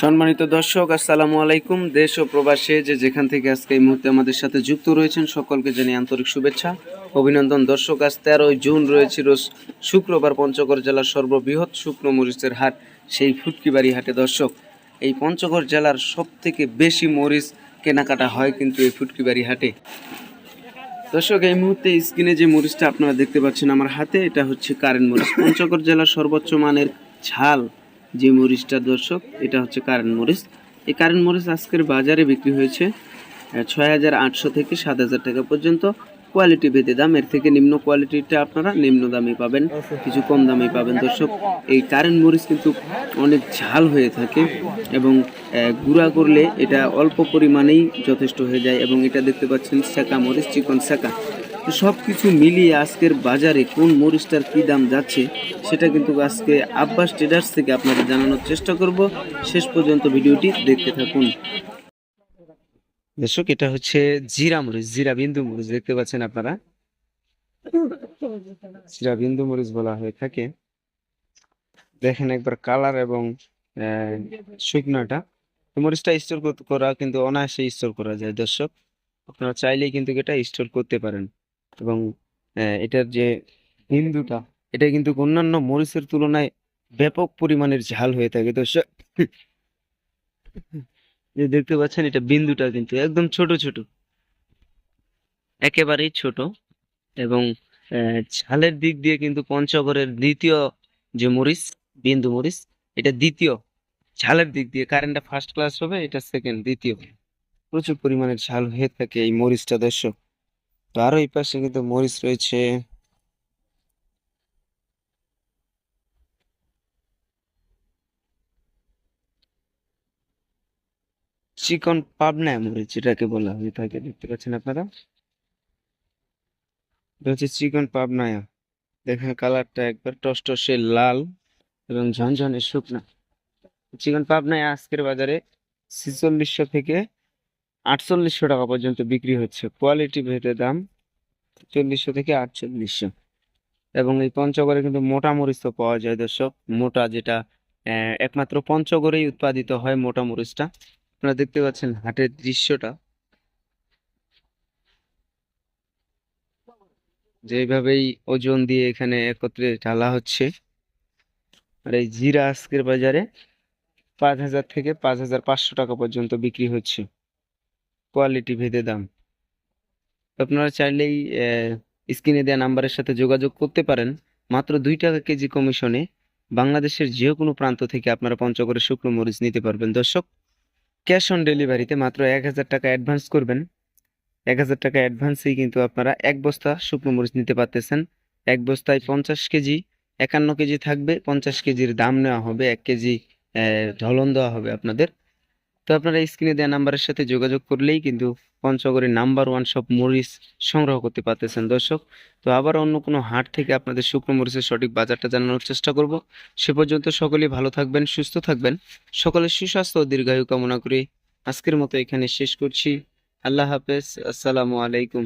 সম্মানিত দর্শক, আসসালামু আলাইকুম। দেশ ও প্রবাসে যে যেখান থেকে আজকে এই মুহূর্তে আমাদের সাথে যুক্ত রয়েছেন, সকলকে জানিয়ে আন্তরিক শুভেচ্ছা। অভিনন্দন। দর্শক, আজ তেরোই জুন রয়েছে রোজ শুক্রবার পঞ্চগড় জেলার সর্ববৃহৎ শুকনো মরিচের হাট, সেই ফুটকিবাড়ি হাটে। দর্শক, এই পঞ্চগড় জেলার সব থেকে বেশি মরিচ কেনাকাটা হয় কিন্তু এই ফুটকিবাড়ি হাটে। দর্শক, এই মুহূর্তে স্ক্রিনে যে মরিচটা আপনারা দেখতে পাচ্ছেন আমার হাতে, এটা হচ্ছে কারেন্ট মরিচ। পঞ্চগড় জেলার সর্বোচ্চ মানের ঝাল যে মরিচটা দর্শক, এটা হচ্ছে কারেন্ট মরিচ। এই কারেন্ট মরিচ আজকের বাজারে বিক্রি হয়েছে ছয় হাজার আটশো থেকে সাত হাজার টাকা পর্যন্ত। কোয়ালিটি ভেদে দাম, এর থেকে নিম্ন কোয়ালিটিটা আপনারা নিম্ন দামে পাবেন, কিছু কম দামে পাবেন। দর্শক, এই কারেন্ট মরিচ কিন্তু অনেক ঝাল হয়ে থাকে এবং গুঁড়া করলে এটা অল্প পরিমাণেই যথেষ্ট হয়ে যায় এবং এটা দেখতে পাচ্ছেন শাকা মরিচ, চিকন শাকা তো সব কিছু মিলিয়ে আজকের বাজারে কোন মরিচটার কী দাম যাচ্ছে, সেটা কিন্তু আজকে আব্বাস ট্রেডার্স থেকে আপনাদের জানানোর চেষ্টা করব। শেষ পর্যন্ত ভিডিওটি দেখতে থাকুন। দর্শক, এটা হচ্ছে জিরা মরিচ, জিরা বিন্দু মরিচ, দেখতে পাচ্ছেন আপনারা? জিরা বিন্দু মরিচ বলা হয়ে থাকে। দেখেন একবার কালার এবং শুকনাটা। মরিচটা স্টোর করা কিন্তু অনায়াসে স্টোর করা যায় দর্শক। আপনারা চাইলেই কিন্তু এটা স্টোর করতে পারেন। এবং এটার যে বিন্দুটা, এটা কিন্তু অন্যান্য মরিচের তুলনায় ব্যাপক পরিমাণের ঝাল হয়ে থাকে দর্শক যে দেখতে পাচ্ছেন, এটা বিন্দুটা কিন্তু একদম ছোট ছোট। একেবারেই ছোট এবং ঝালের দিক দিয়ে কিন্তু পঞ্চগড়ের দ্বিতীয় যে মরিচ, বিন্দু মরিচ, এটা দ্বিতীয়। ঝালের দিক দিয়ে কারেন্টটা ফার্স্ট ক্লাস হবে, এটা সেকেন্ড দ্বিতীয়। প্রচুর পরিমাণের ঝাল হয়ে থাকে এই মরিচটা, দর্শক। তো আরও এই পাশে কিন্তু মরিচ রয়েছে। চিকন পাবনা মরিচ যেটাকে বলা হয়ে থাকে দেখতে পাচ্ছেন আপনারা? হচ্ছে চিকন পাবনায়া দেখেন কালারটা একবার টসটসে লাল এবং ঝনঝনে শুকনা। চিকন পাবনায়া আজকের বাজারে ছিচল্লিশশো থেকে আটচল্লিশশো টাকা পর্যন্ত বিক্রি হচ্ছে। কোয়ালিটি ভেদে দাম চল্লিশশো থেকে আটচল্লিশশো। এবং এই পঞ্চগড়ে কিন্তু মোটা মরিচ তো পাওয়া যায় দর্শক। মোটা যেটা একমাত্র পঞ্চগড়েই উৎপাদিত হয় মোটা মরিচটা। আপনারা দেখতে পাচ্ছেন হাটের দৃশ্যটা। যেভাবেই ওজন দিয়ে এখানে একত্রে ঢালা হচ্ছে। আর এই জিরা আজকের বাজারে পাঁচ হাজার থেকে পাঁচ হাজার পাঁচশো টাকা পর্যন্ত বিক্রি হচ্ছে। কোয়ালিটি ভেদে দাম। আপনারা চাইলেই স্ক্রিনে দেওয়া নাম্বারের সাথে যোগাযোগ করতে পারেন। মাত্র দুই টাকা কেজি কমিশনে বাংলাদেশের যে কোনো প্রান্ত থেকে আপনারা পঞ্চগড়ের শুকনো মরিচ নিতে পারবেন। দর্শক ক্যাশ অন ডেলিভারিতে মাত্র এক হাজার টাকা অ্যাডভান্স করবেন। এক হাজার টাকা অ্যাডভান্সেই কিন্তু আপনারা এক বস্তা শুকনো মরিচ নিতে পারতেছেন। এক বস্তায় পঞ্চাশ কেজি, একান্ন কেজি থাকবে। পঞ্চাশ কেজির দাম নেওয়া হবে, এক কেজি ঢলন দেওয়া হবে আপনাদের। তো আপনারা স্ক্রিনে দেওয়া নাম্বারের সাথে যোগাযোগ করলেই কিন্তু পঞ্চগড়ের নাম্বার ওয়ান সব মরিচ সংগ্রহ করতে পারতেছেন দর্শক। তো আবার অন্য কোনো হাট থেকে আপনাদের শুকনো মরিচের সঠিক বাজারটা জানানোর চেষ্টা করব। সে পর্যন্ত সকলেই ভালো থাকবেন, সুস্থ থাকবেন। সকলের সুস্বাস্থ্য ও দীর্ঘায়ু কামনা করে আজকের মতো এখানে শেষ করছি। আল্লাহ হাফেজ। আসসালামু আলাইকুম।